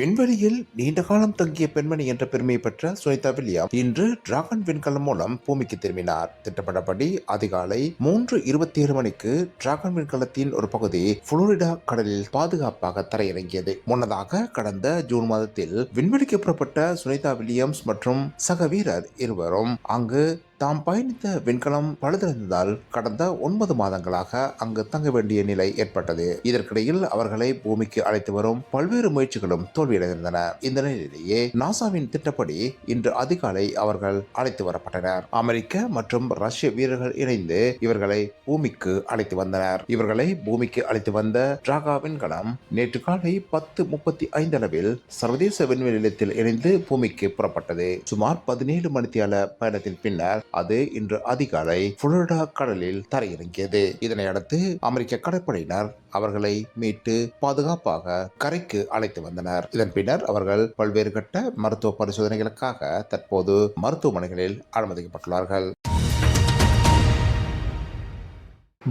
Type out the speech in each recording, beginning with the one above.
விண்வெளியில் நீண்ட காலம் தங்கிய பெண்மணி என்ற பெருமை பெற்ற சுனிதா வில்லியம் இன்று டிராகன் விண்கலம் மூலம் பூமிக்கு திரும்பினார். திட்டமிட்டபடி அதிகாலை மூன்று இருபத்தி ஏழு மணிக்கு டிராகன் விண்கலத்தின் ஒரு பகுதி புளோரிடா கடலில் பாதுகாப்பாக தரையிறங்கியது. முன்னதாக கடந்த ஜூன் மாதத்தில் விண்வெளிக்கு புறப்பட்ட சுனிதா வில்லியம்ஸ் மற்றும் சக வீரர் இருவரும் அங்கு தாம் பயணித்த விண்கலம் பழுதடைந்ததால் கடந்த ஒன்பது மாதங்களாக அங்கு தங்க வேண்டிய நிலை ஏற்பட்டது. இதற்கிடையில் அவர்களை பூமிக்கு அழைத்து வரும் பல்வேறு முயற்சிகளும் தோல்வியடைந்திருந்தன. இந்த நிலையிலேயே நாசாவின் திட்டப்படி இன்று அதிகாலை அவர்கள் அழைத்து வரப்பட்டனர். அமெரிக்க மற்றும் ரஷ்ய வீரர்கள் இணைந்து இவர்களை பூமிக்கு அழைத்து வந்தனர். இவர்களை பூமிக்கு அழைத்து வந்த டிராகா விண்கலம் நேற்று காலை பத்து முப்பத்தி ஐந்து அளவில் சர்வதேச விண்வெளி நிலையத்தில் இணைந்து பூமிக்கு புறப்பட்டது. சுமார் பதினேழு மணித்தியால பயணத்தின் பின்னர் அது இன்று அதிகாலை புளோரிடா கடலில் தரையிறங்கியது. இதனை அடுத்து அமெரிக்க கடற்படையினர் அவர்களை மீட்டு பாதுகாப்பாக கரைக்கு அழைத்து வந்தனர். இதன் பின்னர் அவர்கள் பல்வேறு கட்ட மருத்துவ பரிசோதனைகளுக்காக தற்போது மருத்துவமனைகளில் அனுமதிக்கப்பட்டுள்ளார்கள்.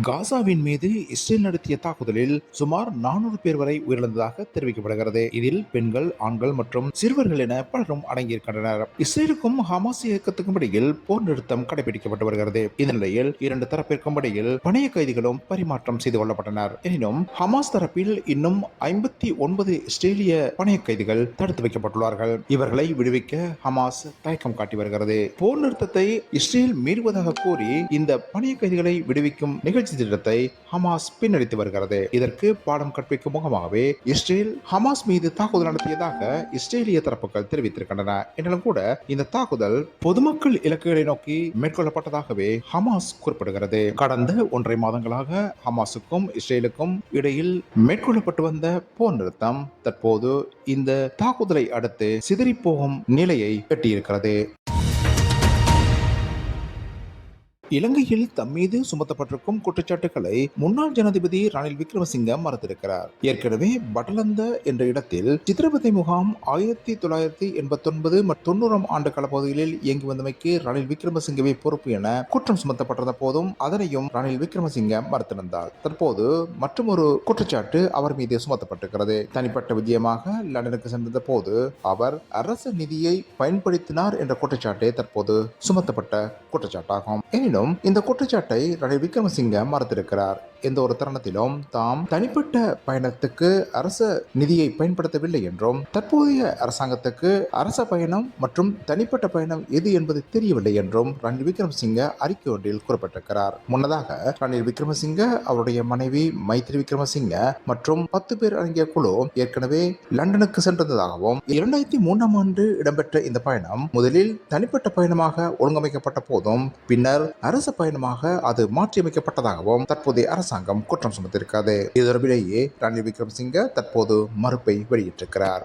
காசாவின் மீது இஸ்ரேல் நடத்திய தாக்குதலில் சுமார் நானூறு பேர் வரை உயிரிழந்ததாக தெரிவிக்கப்படுகிறது. இதில் பெண்கள் ஆண்கள் மற்றும் சிறுவர்கள் என பலரும் அடங்கியிருக்கின்றனர். இஸ்ரேலுக்கும் ஹமாஸ் இயக்கத்துக்கும் இடையில் போர் நிறுத்தம் கடைபிடிக்கப்பட்டு வருகிறது. இந்த நிலையில் இரண்டு தரப்பிற்கும் இடையில் பணைய கைதிகளும் பரிமாற்றம் செய்து கொள்ளப்பட்டனர். எனினும் ஹமாஸ் தரப்பில் இன்னும் ஐம்பத்தி ஒன்பது இஸ்ரேலிய பணைய கைதிகள் தடுத்து வைக்கப்பட்டுள்ளார்கள். இவர்களை விடுவிக்க ஹமாஸ் தயக்கம் காட்டி வருகிறது. போர் நிறுத்தத்தை இஸ்ரேல் மீறுவதாக கூறி இந்த பணைய கைதிகளை விடுவிக்கும் நிகழ்ச்சி திட்டத்தை ஹமாஸ் பின்னடித்து வருகிறது. இதற்கு பாடம் கற்பிக்கும் முகமாகவே இஸ்ரேல் ஹமாஸ் மீது தாக்குதல் நடத்தியதாக இஸ்ரேலிய தரப்புகள் தெரிவித்திருக்கின்றன. என்றாலும் கூட இந்த தாக்குதல் பொதுமக்கள் இலக்குகளை நோக்கி மேற்கொள்ளப்பட்டதாகவே ஹமாஸ் குறிப்பிடுகிறது. கடந்த ஒன்றை மாதங்களாக ஹமாஸுக்கும் இஸ்ரேலுக்கும் இடையில் மேற்கொள்ளப்பட்டு வந்த போர் நிறுத்தம் தற்போது இந்த தாக்குதலை அடுத்து சிதறிப்போகும் நிலையை எட்டியிருக்கிறது. இலங்கையில் தம் மீது சுமத்தப்பட்டிருக்கும் குற்றச்சாட்டுகளை முன்னாள் ஜனாதிபதி ரணில் விக்ரமசிங்க மறுத்திருக்கிறார். ஏற்கனவே பட்டலந்த என்ற இடத்தில் சித்திரவதை முகாம் ஆயிரத்தி தொள்ளாயிரத்தி எண்பத்தி ஒன்பது மற்றும் தொண்ணூறாம் ஆண்டு காலப்பகுதிகளில் இயங்கி வந்தமைக்கு ரணில் விக்ரமசிங்கவே பொறுப்பு என குற்றம் சுமத்தப்பட்டிருந்த போதும் அதனையும் ரணில் விக்ரமசிங்க மறுத்திருந்தார். தற்போது மற்றொரு குற்றச்சாட்டு அவர் மீது சுமத்தப்பட்டிருக்கிறது. தனிப்பட்ட விஜயமாக லண்டனுக்கு சென்றிருந்த போது அவர் அரசு நிதியை பயன்படுத்தினார் என்ற குற்றச்சாட்டே தற்போது சுமத்தப்பட்ட குற்றச்சாட்டாகும். எனினும் இந்த குற்றச்சாட்டை ரணில் விக்ரமசிங்க மறுத்திருக்கிறார். எந்த ஒரு தருணத்திலும் தாம் தனிப்பட்ட பயணத்துக்கு அரச நிதியை பயன்படுத்தவில்லை என்றும் தற்போதைய அரசாங்கத்துக்கு அரச பயணம் மற்றும் தனிப்பட்ட பயணம் எது என்பது தெரியவில்லை என்றும் ரணில் விக்ரமசிங்க அறிக்கை ஒன்றில் குறிப்பிட்டிருக்கிறார். முன்னதாக ரணில் விக்ரமசிங்க அவருடைய மனைவி மைத்ரி விக்ரமசிங்க மற்றும் பத்து பேர் அடங்கிய குழு ஏற்கனவே லண்டனுக்கு சென்றிருந்ததாகவும் இரண்டாயிரத்தி மூன்றாம் ஆண்டு இடம்பெற்ற இந்த பயணம் முதலில் தனிப்பட்ட பயணமாக ஒழுங்கமைக்கப்பட்ட போதும் பின்னர் அரச பயணமாக அது மாற்றியமைக்கப்பட்டதாகவும் தற்போதைய அரசாங்கம் குற்றம் சுமத்திருக்கிறது இது தொடர்பிலேயே ரணில் விக்ரமசிங்க தற்போது மறுப்பை வெளியிட்டிருக்கிறார்.